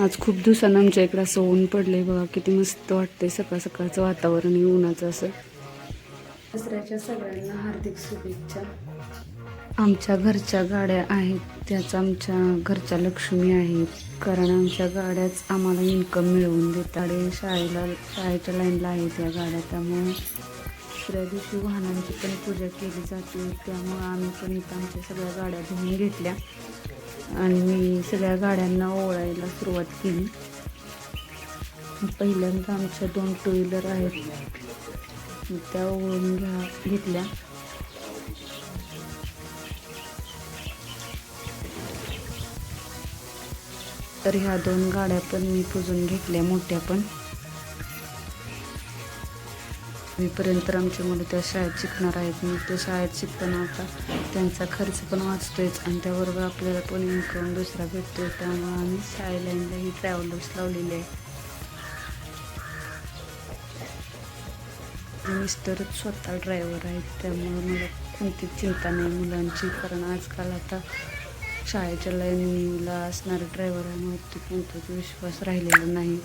आज खूप दिवसानं आमच्या इकडं असं ऊन पडलंय बघा किती मस्त वाटतंय सकाळ सकाळचं वातावरण हे उन्हाचं असं. दसऱ्याच्या सगळ्यांना हार्दिक शुभेच्छा. आमच्या घरच्या गाड्या आहेत त्याच आमच्या घरच्या लक्ष्मी आहेत. कारण आमच्या गाड्याच आम्हाला इन्कम मिळवून देतात. शाळेला शाळेच्या लाईनला आहेत या गाड्या त्यामुळे दुसऱ्या दिवशी वाहनांची पण पूजा केली जाते. त्यामुळं आम्ही पण इथं आमच्या सगळ्या गाड्या धुवून घेतल्या. आणि मी सगळ्या गाड्यांना ओळायला सुरुवात केली. पहिल्यांदा आमच्या दोन टू व्हीलर आहेत. त्या ओळून घ्या घेतल्या. तर ह्या दोन गाड्या पण मी पुजून घेतल्या मोठ्या पण. मीपर्यंत तर आमची मुलं त्या शाळेत शिकणार आहेत. मग त्या शाळेत शिकताना आता त्यांचा खर्च पण वाचतोयच आणि त्याबरोबर आपल्याला पण इन्कम दुसरा भेटतो आहे त्यामुळे आम्ही शाळेला ही ट्रॅव्हलर्स लावलेले आहे. मिस्टरच स्वतः ड्रायव्हर आहेत. त्यामुळे मला कोणतीच चिंता नाही मुलांची. कारण आजकाल आता शाळेच्या लाईनला असणारे ड्रायव्हर आहे. मग ते कोणताच विश्वास राहिलेला नाही.